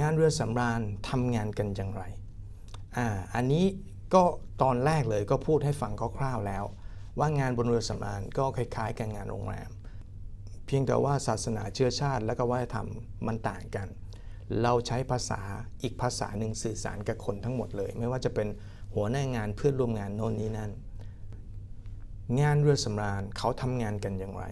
งานเรือสำราญทำงานกันอย่างไรอ่าอันนี้ก็ตอนแรกเลยก็พูดให้ฟังคร่าวๆแล้ว ว่างานบนเรือสำราญก็คล้ายๆกับงานโรงแรม เพียงแต่ว่าศาสนาเชื้อชาติและก็วัฒนธรรมมันต่างกัน เราใช้ภาษาอีกภาษาหนึ่งสื่อสารกับคนทั้งหมดเลย ไม่ว่าจะเป็นหัวหน้างานเพื่อนร่วมงานโน่นนี้นั่นงานเรือสำราญเขาทำงานกันอย่างไร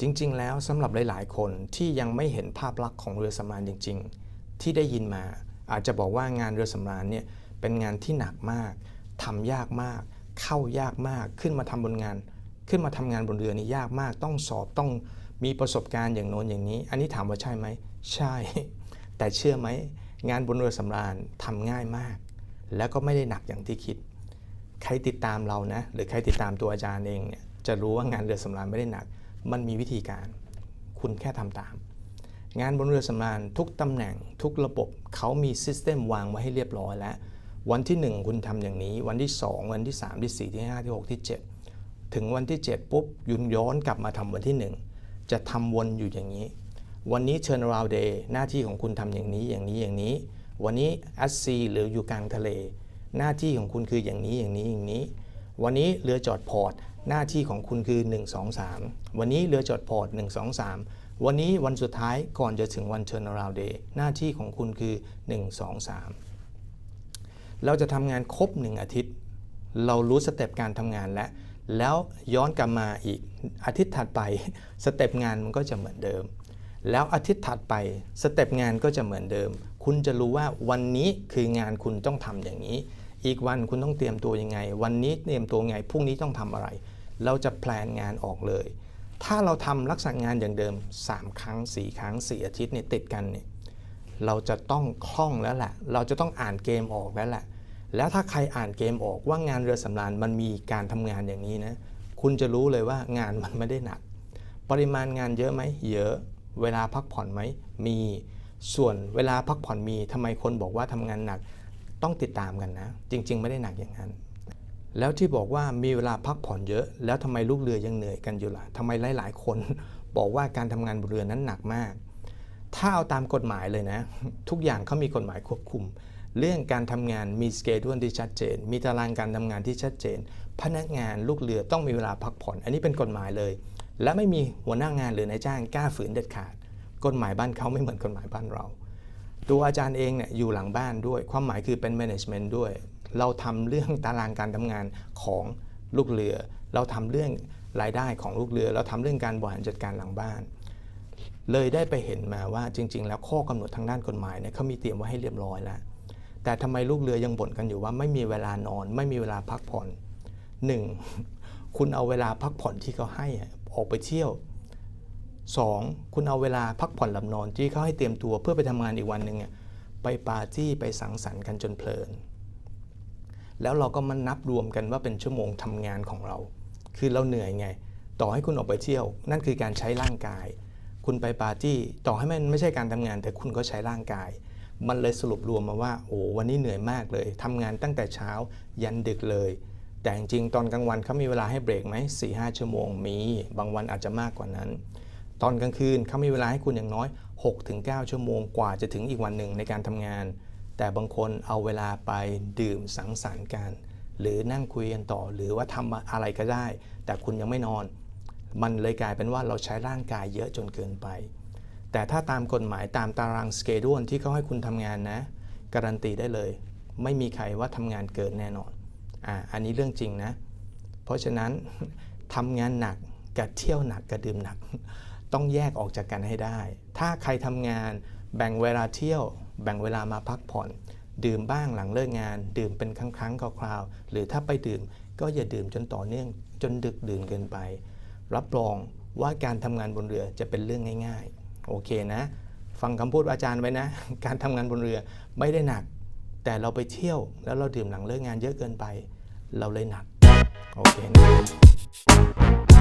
จริงๆ แล้วสำหรับหลายๆ คนที่ยังไม่เห็นภาพลักษณ์ของเรือสำราญจริง ๆ ที่ได้ยินมา อาจจะบอกว่างานเรือสำราญเนี่ยเป็นงานที่หนักมากทำยากมาก เข้ายากมาก ขึ้นมาทำบนงาน ขึ้นมาทำงานบนเรือนี่ยากมาก ต้องสอบต้องมีประสบการณ์อย่างโน้นอย่างนี้ อันนี้ถามว่าใช่ไหม ใช่ แต่เชื่อไหมงานบนเรือสำราญทำง่ายมาก แล้วก็ไม่ได้หนักอย่างที่คิด ใครติดตามเรานะ หรือใครติดตามตัวอาจารย์เองเนี่ยจะรู้ว่างานเรือสำราญไม่ได้หนัก มันมีวิธีการ คุณแค่ทำตาม งานบนเรือสำราญทุกตำแหน่งทุกระบบเขามีซิสเต็มวางไว้ให้เรียบร้อยแล้ว วันที่ 1 คุณทำอย่างนี้ วันที่ 2 วันที่ 3 ที่ 4 ที่ 5 ที่ 6 ที่ 7 ถึงวันที่ 7 ปุ๊บยุนย้อนกลับมาทำวันที่ 1 จะทำวนอยู่อย่างนี้ วันนี้ turnaround day หน้าที่ของคุณทำอย่างนี้อย่างนี้อย่างนี้ วันนี้ at sea หรืออยู่กลางทะเล หน้าที่ของคุณคืออย่างนี้อย่างนี้อย่างนี้ วันนี้เรือจอดพอร์ตหน้าที่ของคุณคือ 1 2 3 วันนี้เรือจอดพอร์ต1 2 3 วันนี้วันสุดท้ายก่อนจะถึงวัน turnaround day หน้าที่ของคุณคือ 1 2 3 เราจะทำงานครบ 1 อาทิตย์ เรารู้สเต็ปการทำงานแล้ว แล้วย้อนกลับมาอีกอาทิตย์ถัดไปสเต็ปงานมันก็จะเหมือนเดิม แล้วอาทิตย์ถัดไปสเต็ปงานก็จะเหมือนเดิม คุณจะรู้ว่าวันนี้คืองานคุณต้องทำอย่างนี้ อีกวันคุณต้องเตรียมตัวยังไง วันนี้เตรียมตัวไงพรุ่งนี้ต้องทำอะไร เราจะแพลนงานออกเลย ถ้าเราทำลักษณะงานอย่างเดิม 3 ครั้ง 4 ครั้ง 4 อาทิตย์เนี่ยติดกันเนี่ยเราจะต้องคล่องแล้วแหละเราจะต้องอ่านเกมออกแล้วแหละแล้วถ้าใครอ่านเกมออกว่างานเรือสำราญมันมีการทำงานอย่างนี้นะคุณจะรู้เลยว่างานมันไม่ได้หนัก ปริมาณงานเยอะไหมเยอะ เวลาพักผ่อนไหมมีส่วนเวลาพักผ่อนมีทำไมคนบอกว่าทำงานหนักต้องติดตามกันนะ จริง ๆ ไม่ได้หนักอย่างนั้น แล้วที่บอกว่ามีเวลาพักผ่อนเยอะ แล้วทำไมลูกเรือยังเหนื่อยกันอยู่ล่ะทำไมหลาย ๆ คนบอกว่าการทำงานบนเรือนั้นหนักมาก ถ้าเอาตามกฎหมายเลยนะ ทุกอย่างเขามีกฎหมายควบคุม เรื่องการทำงานมีสเกดูลที่ชัดเจน มีตารางการทำงานที่ชัดเจน พนักงานลูกเรือต้องมีเวลาพักผ่อน อันนี้เป็นกฎหมายเลย และไม่มีหัวหน้างานหรือนายจ้างกล้าฝืนเด็ดขาด กฎหมายบ้านเขาไม่เหมือนกฎหมายบ้านเรา ตัวอาจารย์เองเนี่ยอยู่หลังบ้านด้วย ความหมายคือเป็น management ด้วย เราทำเรื่องตารางการทำงานของลูกเรือ เราทำเรื่องรายได้ของลูกเรือ เราทำเรื่องการบริหารจัดการหลังบ้าน เลยได้ไปเห็นมาว่าจริง ๆ แล้วข้อกำหนดทางด้านกฎหมายเนี่ยเขามีเตรียมไว้ให้เรียบร้อยแล้ว แต่ทำไมลูกเรือยังบ่นกันอยู่ว่าไม่มีเวลานอน ไม่มีเวลาพักผ่อนหนึ่งคุณเอาเวลาพักผ่อนที่เขาให้ออกไปเที่ยว 2. คุณเอาเวลาพักผ่อนหลับนอนที่เขาให้เตรียมตัวเพื่อไปทำงานอีกวันหนึ่งไปปาร์ตี้ไปสังสรรค์กันจนเพลิน แล้วเราก็มานับรวมกันว่าเป็นชั่วโมงทำงานของเรา คือเราเหนื่อยไง ต่อให้คุณออกไปเที่ยว นั่นคือการใช้ร่างกาย คุณไปปาร์ตี้ต่อให้มันไม่ใช่การทำงาน แต่คุณก็ใช้ร่างกาย มันเลยสรุปรวมมาว่าโอ้วันนี้เหนื่อยมากเลยทำงานตั้งแต่เช้ายันดึกเลย แต่จริงๆตอนกลางวันเขามีเวลาให้เบรกไหม4 5ชั่วโมงมี บางวันอาจจะมากกว่านั้น ตอนกลางคืนเขามีเวลาให้คุณอย่างน้อย 6-9 ชั่วโมงกว่าจะถึงอีกวันหนึ่งในการทำงาน แต่บางคนเอาเวลาไปดื่มสังสรรค์กัน หรือนั่งคุยกันต่อ หรือว่าทำอะไรก็ได้ แต่คุณยังไม่นอน มันเลยกลายเป็นว่าเราใช้ร่างกายเยอะจนเกินไป แต่ถ้าตามกฎหมายตามตารางสเกดูลที่เขาให้คุณทำงานนะ การันตีได้เลย ไม่มีใครว่าทำงานเกินแน่นอนอ่าอันนี้เรื่องจริงนะ เพราะฉะนั้นทำงานหนักกับเที่ยวหนักกับดื่มหนัก ต้องแยกออกจากกันให้ได้ ถ้าใครทำงานแบ่งเวลาเที่ยว แบ่งเวลามาพักผ่อน ดื่มบ้างหลังเลิกงาน ดื่มเป็นครั้งครั้งคราวๆหรือถ้าไปดื่มก็อย่าดื่มจนต่อเนื่องจนดึกดื่นเกินไป รับรองว่าการทำงานบนเรือจะเป็นเรื่องง่าย ๆ โอเคนะ ฟังคำพูดอาจารย์ไว้นะ การทำงานบนเรือไม่ได้หนัก แต่เราไปเที่ยวแล้วเราดื่มหลังเลิกงานเยอะเกินไป เราเลยหนัก โอเคนะ